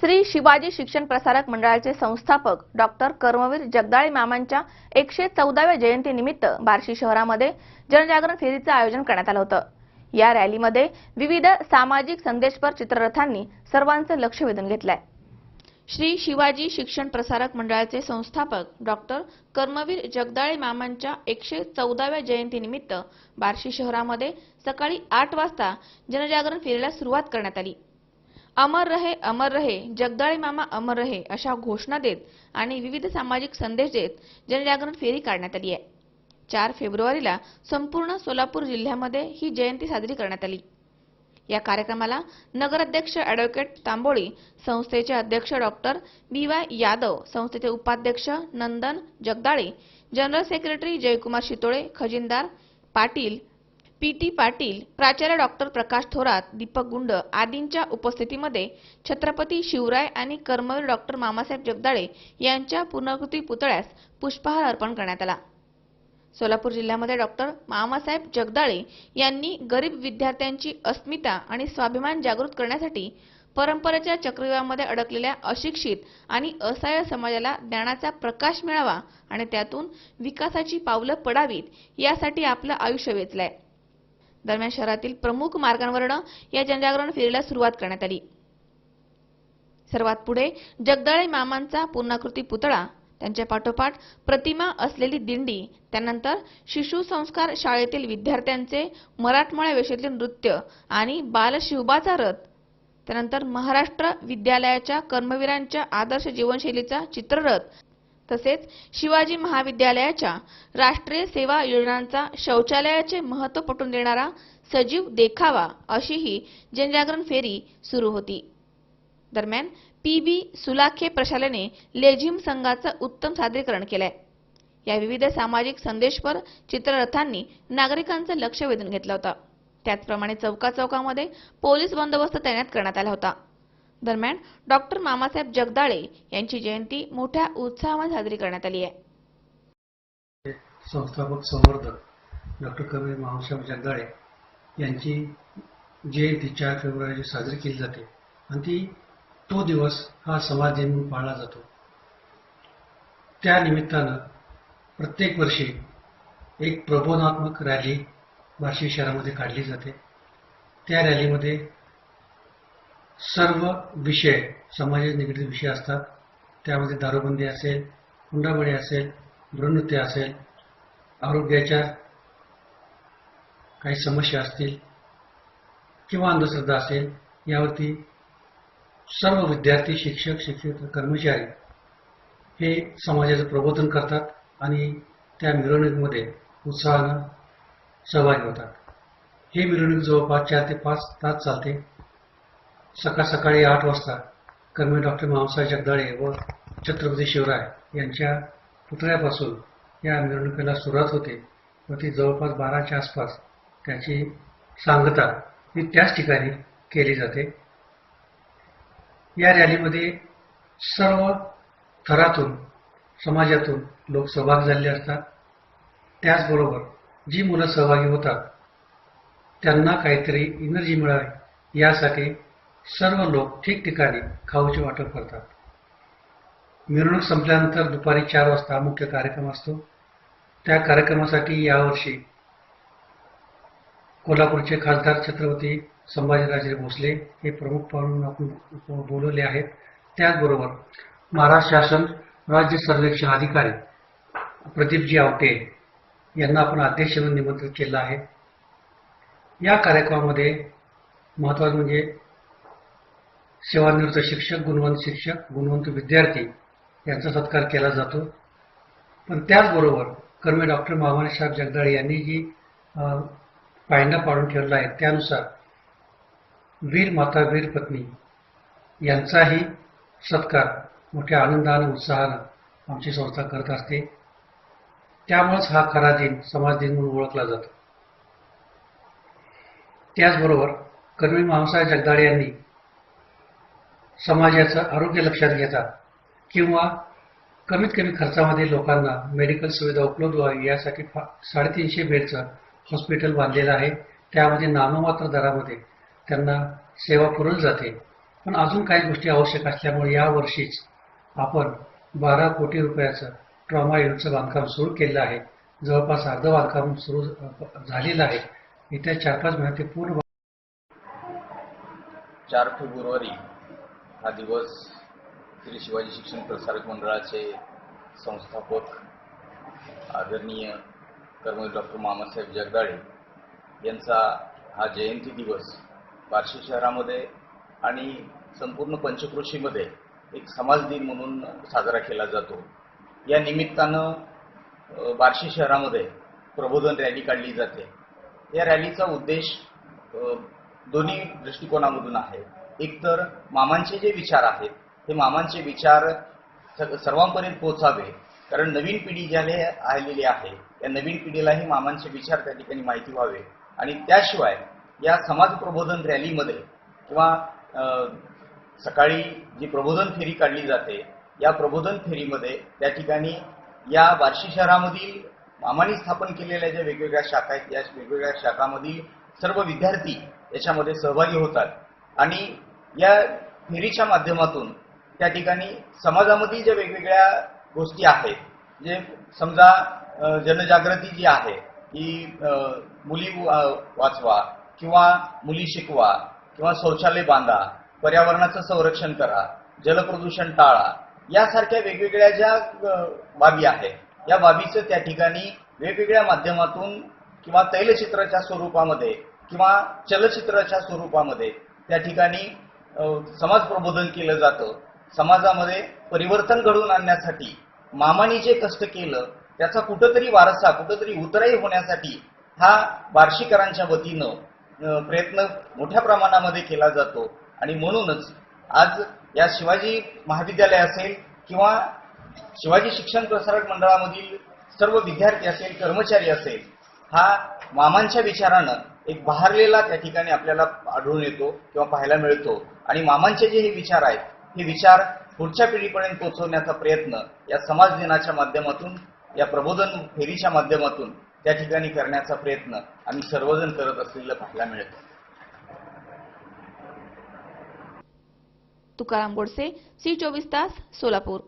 श्री शिवाजी शिक्षण प्रसारक मंडळाचे संस्थापक डॉक्टर कर्मवीर जगदाळे मामांच्या एकशे चौदाव्या जयंतीनिमित्त बार्शी शहरामध्ये जनजागरण फेरीचं आयोजन करण्यात आलं होतं. या रॅलीमध्ये विविध सामाजिक संदेशपर चित्ररथांनी सर्वांचं लक्ष वेधून घेतलंय. श्री शिवाजी शिक्षण प्रसारक मंडळाचे संस्थापक डॉक्टर कर्मवीर जगदाळे मामांच्या एकशे चौदाव्या जयंतीनिमित्त बार्शी शहरामध्ये सकाळी आठ वाजता जनजागरण फेरीला सुरुवात करण्यात आली. अमर रहे अमर रहे जगदाळे मामा अमर रहे अशा घोषणा देत आणि विविध सामाजिक संदेश देत जनजागरण फेरी काढण्यात आली आहे. चार फेब्रुवारीला संपूर्ण सोलापूर जिल्ह्यामध्ये ही जयंती साजरी करण्यात आली. या कार्यक्रमाला नगराध्यक्ष अॅडव्होकेट तांबोळी संस्थेचे अध्यक्ष डॉक्टर बी वाय यादव संस्थेचे उपाध्यक्ष नंदन जगदाळे जनरल सेक्रेटरी जयकुमार शितोळे खजिनदार पाटील पी टी पाटील प्राचार्य डॉक्टर प्रकाश थोरात दीपक गुंड आदींच्या उपस्थितीमध्ये छत्रपती शिवराय आणि कर्मवीर डॉक्टर मामासाहेब जगदाळे यांच्या पुनर्कृती पुतळ्यास पुष्पहार अर्पण करण्यात आला. सोलापूर जिल्ह्यामध्ये डॉक्टर मामासाहेब जगदाळे यांनी गरीब विद्यार्थ्यांची अस्मिता आणि स्वाभिमान जागृत करण्यासाठी परंपरेच्या चक्रव्यूहामध्ये अडकलेल्या अशिक्षित आणि असहाय्य समाजाला ज्ञानाचा प्रकाश मिळावा आणि त्यातून विकासाची पावलं पडावीत यासाठी आपलं आयुष्य वेचलंय. दरम्यान शहरातील प्रमुख मार्गांवरनं या जनजागरण फेरीला सुरुवात करण्यात आली. सर्वात पुढे जगदाळे मामांचा पूर्णाकृती पुतळा त्यांच्या पाठोपाठ प्रतिमा असलेली दिंडी त्यानंतर शिशु संस्कार शाळेतील विद्यार्थ्यांचे मराठमोळ्या वेशातले नृत्य आणि बालशिवबाचा रथ त्यानंतर महाराष्ट्र विद्यालयाच्या कर्मवीरांच्या आदर्श जीवनशैलीचा चित्ररथ तसेच शिवाजी महाविद्यालयाच्या राष्ट्रीय सेवा योजनांचा शौचालयाचे महत्त्व पटवून देणारा सजीव देखावा अशीही जनजागरण फेरी सुरू होती. दरम्यान पी बी सुलाखे प्रशालेने लेझिम संघाचं उत्तम सादरीकरण केलंय. या विविध सामाजिक संदेशपर चित्ररथांनी नागरिकांचं लक्ष वेधून घेतलं होतं. त्याचप्रमाणे चौका चौकामध्ये पोलीस बंदोबस्त तैनात करण्यात आला होता. दरम्यान डॉक्टर मामासाहेब जगदाळे यांची जयंती मोठ्या उत्साहात साजरी करण्यात आली आहे. संस्थापक संवर्धक डॉक्टर कवी मामासाहेब जगदाळे यांची जयंती चार फेब्रुवारी साजरी केली जाते. आणि ती तो दिवस हा समाज दिन म्हणून पाळला जातो. त्या निमित्तानं प्रत्येक वर्षी एक प्रबोधात्मक रॅली बार्शी शहरामध्ये काढली जाते. त्या रॅलीमध्ये सर्व विषय समाजाचे निगडीत विषय असतात. त्यामध्ये दारूबंदी असेल हुंडाबळी असेल भ्रूणहत्या असेल आरोग्याच्या काही समस्या असतील किंवा अंधश्रद्धा असेल यावरती सर्व विद्यार्थी शिक्षक शिक्षक कर्मचारी हे समाजाचं प्रबोधन करतात आणि त्या मिरवणुकीमध्ये उत्साहानं सहभागी होतात. हे मिरवणूक जवळपास चार ते पाच तास चालते. सकाळ सकाळी आठ वाजता कर्मी डॉक्टर मामसाहेब जगदाळे व छत्रपती शिवराय यांच्या पुतळ्यापासून या मिरवणुकीला सुरुवात होते व ती जवळपास बाराच्या आसपास त्याची सांगता ही त्याच ठिकाणी केली जाते. या रॅलीमध्ये सर्व थरातून समाजातून लोक सहभागी झालेले असतात. त्याचबरोबर जी मुलं सहभागी होतात त्यांना काहीतरी एनर्जी मिळावी यासाठी सर्व लोक ठिकठिकाणी खाऊचे वाटप करतात. मिरवणूक संपल्यानंतर दुपारी चार वाजता मुख्य कार्यक्रम असतो. त्या कार्यक्रमासाठी यावर्षी कोल्हापूरचे खासदार छत्रपती संभाजीराजे भोसले हे प्रमुख पाहून आपण बोलवले आहेत. त्याचबरोबर महाराष्ट्र शासन राज्य सर्वेक्षण अधिकारी प्रदीपजी आवटे यांना आपण अध्यक्ष म्हणून निमंत्रित केलं आहे. या कार्यक्रमामध्ये महत्वाचं म्हणजे सेवानिवृत्त शिक्षक गुणवंत शिक्षक गुणवंत विद्यार्थी यांचा सत्कार केला जातो. पण त्याचबरोबर कर्मी डॉक्टर मामासाहेब जगदाळे यांनी जी पायंडा पाडून ठेवला आहे त्यानुसार वीर माता वीर पत्नी यांचाही सत्कार मोठ्या आनंदानं उत्साहानं आमची संस्था करत असते. त्यामुळेच हा खरा दिन समाज दिन म्हणून ओळखला जातो. त्याचबरोबर कर्मी मामासाहेब जगदाळे यांनी समाजाचं आरोग्य लक्षात घेतात किंवा कमीत कमी खर्चामध्ये लोकांना मेडिकल सुविधा उपलब्ध व्हावी यासाठी फा साडेतीनशे बेडचं हॉस्पिटल बांधलेलं आहे. त्यामध्ये नाममात्र दरामध्ये त्यांना सेवा पुरवली जाते. पण अजून काही गोष्टी आवश्यक असल्यामुळे यावर्षीच आपण बारा कोटी रुपयाचं ट्रॉमा युनिटचं बांधकाम सुरू केलेलं आहे. जवळपास अर्धं बांधकाम सुरू झालेलं आहे. येत्या चार पाच महिन्यात ते पूर्ण चार फेब्रुवारी हा दिवस श्री शिवाजी शिक्षण प्रसारक मंडळाचे संस्थापक आदरणीय कर्मवीर डॉक्टर मामासाहेब जगदाळे यांचा हा जयंती दिवस बार्शी शहरामध्ये आणि संपूर्ण पंचक्रोशीमध्ये एक समाज दिन म्हणून साजरा केला जातो. या निमित्तानं बार्शी शहरामध्ये प्रबोधन रॅली काढली जाते. या रॅलीचा उद्देश दोन्ही दृष्टिकोनामधून आहे. एकतर मामांचे जे विचार आहेत हे मामांचे विचार सर्वांपर्यंत पोहोचावे. कारण नवीन पिढी ज्याने आलेली आहे या नवीन पिढीलाही मामांचे विचार त्या ठिकाणी माहिती व्हावे. आणि त्याशिवाय या समाज प्रबोधन रॅलीमध्ये किंवा सकाळी जी प्रबोधन फेरी काढली जाते या प्रबोधन फेरीमध्ये त्या ठिकाणी या बार्शी शहरामधील मामांनी स्थापन केलेल्या ज्या वेगवेगळ्या शाखा आहेत या वेगवेगळ्या शाखामधील सर्व विद्यार्थी याच्यामध्ये सहभागी होतात. आणि या फेरीच्या माध्यमातून त्या ठिकाणी समाजामध्ये ज्या वेगवेगळ्या गोष्टी आहेत जे समजा जनजागृती जी आहे की मुली वा- वाचवा किंवा मुली शिकवा किंवा शौचालय बांधा पर्यावरणाचं संरक्षण करा जलप्रदूषण टाळा यासारख्या वेगवेगळ्या ज्या बाबी आहेत या बाबीचं त्या ठिकाणी वेगवेगळ्या माध्यमातून किंवा तैलचित्राच्या स्वरूपामध्ये किंवा चलचित्राच्या स्वरूपामध्ये त्या ठिकाणी समाज प्रबोधन केलं जातं. समाजामध्ये परिवर्तन घडवून आणण्यासाठी मामानी जे कष्ट केलं त्याचा कुठंतरी वारसा कुठंतरी उतराई होण्यासाठी हा बार्शीकरांच्या वतीनं प्रयत्न मोठ्या प्रमाणामध्ये केला जातो. आणि म्हणूनच आज या शिवाजी महाविद्यालय असेल किंवा शिवाजी शिक्षण प्रसारक मंडळामधील सर्व विद्यार्थी असेल कर्मचारी असेल हा मामांच्या विचारानं एक बहारलेला त्या ठिकाणी आपल्याला आढळून येतो किंवा पाहायला मिळतो. आणि मामांचे जे हे विचार आहेत हे विचार पुढच्या पिढीपर्यंत पोहोचवण्याचा प्रयत्न या समाज दिनाच्या माध्यमातून या प्रबोधन फेरीच्या माध्यमातून त्या ठिकाणी करण्याचा प्रयत्न आम्ही सर्वजण करत असलेलं पाहायला मिळतं. तुकाराम गोडसे सी चोवीस तास सोलापूर.